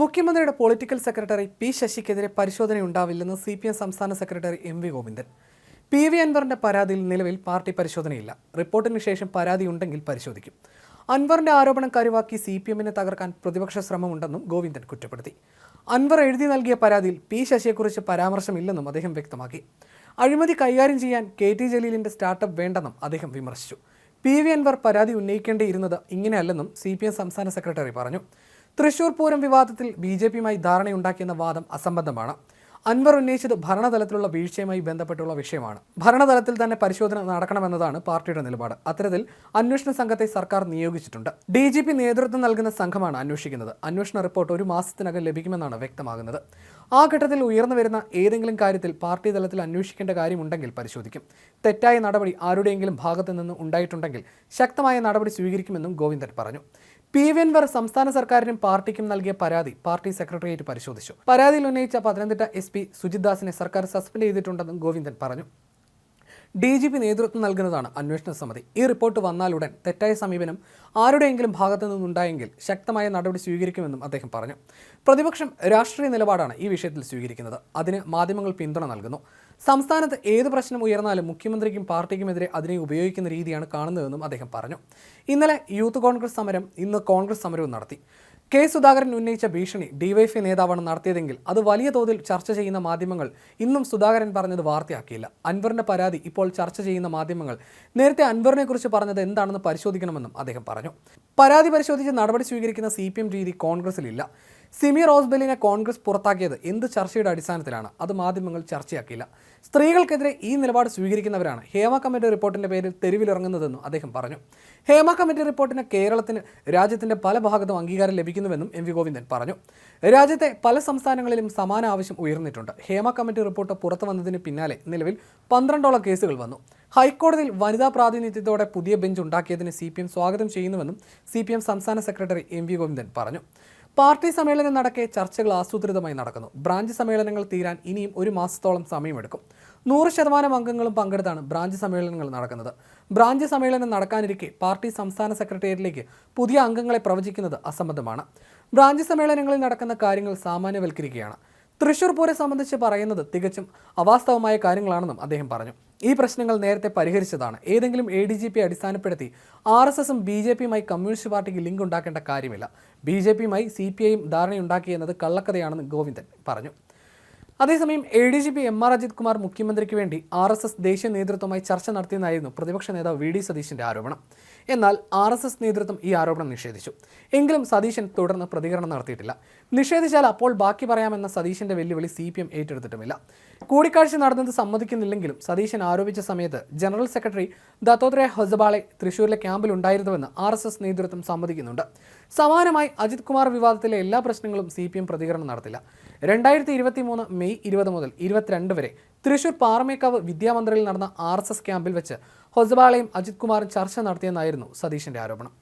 മുഖ്യമന്ത്രിയുടെ political secretary P ശശിക്കെതിരെ പരിശോധനയുണ്ടാവില്ലെന്ന് സി പി എം സംസ്ഥാന secretary M V Govindan. P V അൻവറിന്റെ പരാതിയിൽ നിലവിൽ പാർട്ടി പരിശോധനയില്ല. റിപ്പോർട്ടിന് ശേഷം പരാതിയുണ്ടെങ്കിൽ പരിശോധിക്കും. അൻവറിന്റെ ആരോപണം കരുവാക്കി സി പി എമ്മിനെ തകർക്കാൻ പ്രതിപക്ഷ ശ്രമമുണ്ടെന്നും ഗോവിന്ദൻ കുറ്റപ്പെടുത്തി. അൻവർ എഴുതി നൽകിയ പരാതിയിൽ പി ശശിയെക്കുറിച്ച് പരാമർശമില്ലെന്നും അദ്ദേഹം വ്യക്തമാക്കി. അഴിമതി കൈകാര്യം ചെയ്യാൻ കെ ടി ജലീലിന്റെ സ്റ്റാർട്ടപ്പ് വേണ്ടെന്നും അദ്ദേഹം വിമർശിച്ചു. പി വി അൻവർ പരാതി ഉന്നയിക്കേണ്ടിയിരുന്നത് ഇങ്ങനെയല്ലെന്നും സി പി എം സംസ്ഥാന സെക്രട്ടറി പറഞ്ഞു. തൃശൂർ പൂരം വിവാദത്തിൽ ബി ജെ പിയുമായി ധാരണയുണ്ടാക്കിയെന്ന വാദം അസംബന്ധമാണ്. അൻവർ ഉന്നയിച്ചത് ഭരണതലത്തിലുള്ള വീഴ്ചയുമായി ബന്ധപ്പെട്ടുള്ള വിഷയമാണ്. ഭരണതലത്തിൽ തന്നെ പരിശോധന നടക്കണമെന്നതാണ് പാർട്ടിയുടെ നിലപാട്. അത്തരത്തിൽ അന്വേഷണ സംഘത്തെ സർക്കാർ നിയോഗിച്ചിട്ടുണ്ട്. ഡി ജി പി നേതൃത്വം നൽകുന്ന സംഘമാണ് അന്വേഷിക്കുന്നത്. അന്വേഷണ റിപ്പോർട്ട് ഒരു മാസത്തിനകം ലഭിക്കുമെന്നാണ് വ്യക്തമാകുന്നത്. ആ ഘട്ടത്തിൽ ഉയർന്നു വരുന്ന ഏതെങ്കിലും കാര്യത്തിൽ പാർട്ടി തലത്തിൽ അന്വേഷിക്കേണ്ട കാര്യമുണ്ടെങ്കിൽ പരിശോധിക്കും. തെറ്റായ നടപടി ആരുടെയെങ്കിലും ഭാഗത്തു നിന്ന് ഉണ്ടായിട്ടുണ്ടെങ്കിൽ ശക്തമായ നടപടി സ്വീകരിക്കുമെന്നും ഗോവിന്ദൻ പറഞ്ഞു. പി വി എൻവർ സംസ്ഥാന സർക്കാരിനും പാർട്ടിക്കും നൽകിയ പരാതി പാർട്ടി സെക്രട്ടേറിയറ്റ് പരിശോധിച്ചു. പരാതിയിൽ ഉന്നയിച്ച പത്തനംതിട്ട എസ് പി സുജിത് ദാസിനെ സർക്കാർ സസ്പെൻഡ് ചെയ്തിട്ടുണ്ടെന്നും ഗോവിന്ദൻ പറഞ്ഞു. ഡി ജി പി നേതൃത്വം നൽകുന്നതാണ് അന്വേഷണ സമിതി. ഈ റിപ്പോർട്ട് വന്നാലുടൻ തെറ്റായ സമീപനം ആരുടെയെങ്കിലും ഭാഗത്തു നിന്നുണ്ടായെങ്കിൽ ശക്തമായ നടപടി സ്വീകരിക്കുമെന്നും അദ്ദേഹം പറഞ്ഞു. പ്രതിപക്ഷം രാഷ്ട്രീയ നിലപാടാണ് ഈ വിഷയത്തിൽ സ്വീകരിക്കുന്നത്. അതിന് മാധ്യമങ്ങൾ പിന്തുണ നൽകുന്നു. സംസ്ഥാനത്ത് ഏത് പ്രശ്നം ഉയർന്നാലും മുഖ്യമന്ത്രിക്കും പാർട്ടിക്കുമെതിരെ അതിനെ ഉപയോഗിക്കുന്ന രീതിയാണ് കാണുന്നതെന്നും അദ്ദേഹം പറഞ്ഞു. ഇന്നലെ യൂത്ത് കോൺഗ്രസ് സമരം ഇന്ന് കോൺഗ്രസ് സമരവും നടത്തി. കെ സുധാകരൻ ഉന്നയിച്ച ഭീഷണി ഡിവൈഎഫ്ഐ നേതാവാണ് നടത്തിയതെങ്കിൽ അത് വലിയ തോതിൽ ചർച്ച ചെയ്യുന്ന മാധ്യമങ്ങൾ ഇന്നും സുധാകരൻ പറഞ്ഞത് വാർത്തയാക്കിയില്ല. അൻവറിന്റെ പരാതി ഇപ്പോൾ ചർച്ച ചെയ്യുന്ന മാധ്യമങ്ങൾ. നേരത്തെ അൻവറിനെ കുറിച്ച് പറഞ്ഞത് എന്താണെന്ന് പരിശോധിക്കണമെന്നും അദ്ദേഹം പറഞ്ഞു. പരാതി പരിശോധിച്ച് നടപടി സ്വീകരിക്കുന്ന സി രീതി കോൺഗ്രസിലില്ല. സിമി റോസ്ബെല്ലിനെ കോൺഗ്രസ് പുറത്താക്കിയത് എന്ത് ചർച്ചയുടെ അടിസ്ഥാനത്തിലാണ്? അത് മാധ്യമങ്ങൾ ചർച്ചയാക്കിയില്ല. സ്ത്രീകൾക്കെതിരെ ഈ നിലപാട് സ്വീകരിക്കുന്നവരാണ് ഹേമ കമ്മിറ്റി റിപ്പോർട്ടിന്റെ പേരിൽ തെരുവിലിറങ്ങുന്നതെന്നും അദ്ദേഹം പറഞ്ഞു. ഹേമ കമ്മിറ്റി റിപ്പോർട്ടിന് കേരളത്തിന് രാജ്യത്തിന്റെ പല ഭാഗത്തും അംഗീകാരം ലഭിക്കുന്നുവെന്നും എം വി ഗോവിന്ദൻ പറഞ്ഞു. രാജ്യത്തെ പല സംസ്ഥാനങ്ങളിലും സമാന ആവശ്യം ഉയർന്നിട്ടുണ്ട്. ഹേമ കമ്മിറ്റി റിപ്പോർട്ട് പുറത്തു വന്നതിന് പിന്നാലെ നിലവിൽ പന്ത്രണ്ടോളം കേസുകൾ വന്നു. ഹൈക്കോടതിയിൽ വനിതാ പ്രാതിനിധ്യത്തോടെ പുതിയ ബെഞ്ച് ഉണ്ടാക്കിയതിന് സി പി എം സ്വാഗതം ചെയ്യുന്നുവെന്നും സി പി എം സംസ്ഥാന സെക്രട്ടറി എം വി ഗോവിന്ദൻ പറഞ്ഞു. പാർട്ടി സമ്മേളനം നടക്കെ ചർച്ചകൾ ആസൂത്രിതമായി നടക്കുന്നു. ബ്രാഞ്ച് സമ്മേളനങ്ങൾ തീരാൻ ഇനിയും ഒരു മാസത്തോളം സമയമെടുക്കും. നൂറ് ശതമാനം അംഗങ്ങളും പങ്കെടുത്താണ് ബ്രാഞ്ച് സമ്മേളനങ്ങൾ നടക്കുന്നത്. ബ്രാഞ്ച് സമ്മേളനം നടക്കാനിരിക്കെ പാർട്ടി സംസ്ഥാന സെക്രട്ടേറിയറ്റിലേക്ക് പുതിയ അംഗങ്ങളെ പ്രവചിക്കുന്നത് അസംബന്ധമാണ്. ബ്രാഞ്ച് സമ്മേളനങ്ങളിൽ നടക്കുന്ന കാര്യങ്ങൾ സാമാന്യവൽക്കരിക്കുകയാണ്. തൃശൂർ പൂരം സംബന്ധിച്ച് പറയുന്നത് തികച്ചും അവാസ്തവമായ കാര്യങ്ങളാണെന്നും അദ്ദേഹം പറഞ്ഞു. ഈ പ്രശ്നങ്ങൾ നേരത്തെ പരിഹരിച്ചതാണ്. ഏതെങ്കിലും എ ഡി ജി പി അടിസ്ഥാനപ്പെടുത്തി ആർ എസ് എസും ബി ജെ പിയുമായി കമ്മ്യൂണിസ്റ്റ് പാർട്ടിക്ക് ലിങ്ക് ഉണ്ടാക്കേണ്ട കാര്യമില്ല ബി ജെ പിയുമായി സി പി ഐയും ധാരണയുണ്ടാക്കിയെന്നത് കള്ളക്കഥയാണെന്ന് ഗോവിന്ദൻ പറഞ്ഞു. അതേസമയം A D G P M R Ajith Kumar മുഖ്യമന്ത്രിക്ക് വേണ്ടി ആർ എസ് എസ് ദേശീയ നേതൃത്വമായി ചർച്ച നടത്തിയെന്നായിരുന്നു പ്രതിപക്ഷ നേതാവ് വി ഡി സതീശിന്റെ ആരോപണം. എന്നാൽ ആർ എസ് എസ് നേതൃത്വം ഈ ആരോപണം നിഷേധിച്ചു. എങ്കിലും സതീശൻ തുടർന്ന് പ്രതികരണം നടത്തിയിട്ടില്ല. നിഷേധിച്ചാൽ അപ്പോൾ ബാക്കി പറയാമെന്ന സതീശന്റെ വെല്ലുവിളി സി പി എം ഏറ്റെടുത്തിട്ടുമില്ല. കൂടിക്കാഴ്ച നടന്നത് സമ്മതിക്കുന്നില്ലെങ്കിലും സതീശൻ ആരോപിച്ച സമയത്ത് ജനറൽ സെക്രട്ടറി ദത്തോത്രയ ഹൊസബാളെ തൃശൂരിലെ ക്യാമ്പിൽ ഉണ്ടായിരുന്നുവെന്ന് ആർ എസ് എസ് നേതൃത്വം സമ്മതിക്കുന്നുണ്ട്. സമാനമായി അജിത് കുമാർ വിവാദത്തിലെ എല്ലാ പ്രശ്നങ്ങളും സി പി എം പ്രതികരണം നടത്തില്ല. രണ്ടായിരത്തി ഇരുപത്തി മൂന്ന് മെയ് ഇരുപത് മുതൽ ഇരുപത്തിരണ്ട് വരെ തൃശൂർ പാറമേക്കാവ് വിദ്യാമന്ദിറിൽ നടന്ന ആർ എസ് എസ് ക്യാമ്പിൽ വെച്ച് ഹൊസബാളയും അജിത് കുമാറും ചർച്ച നടത്തിയെന്നായിരുന്നു സതീഷിന്റെ ആരോപണം.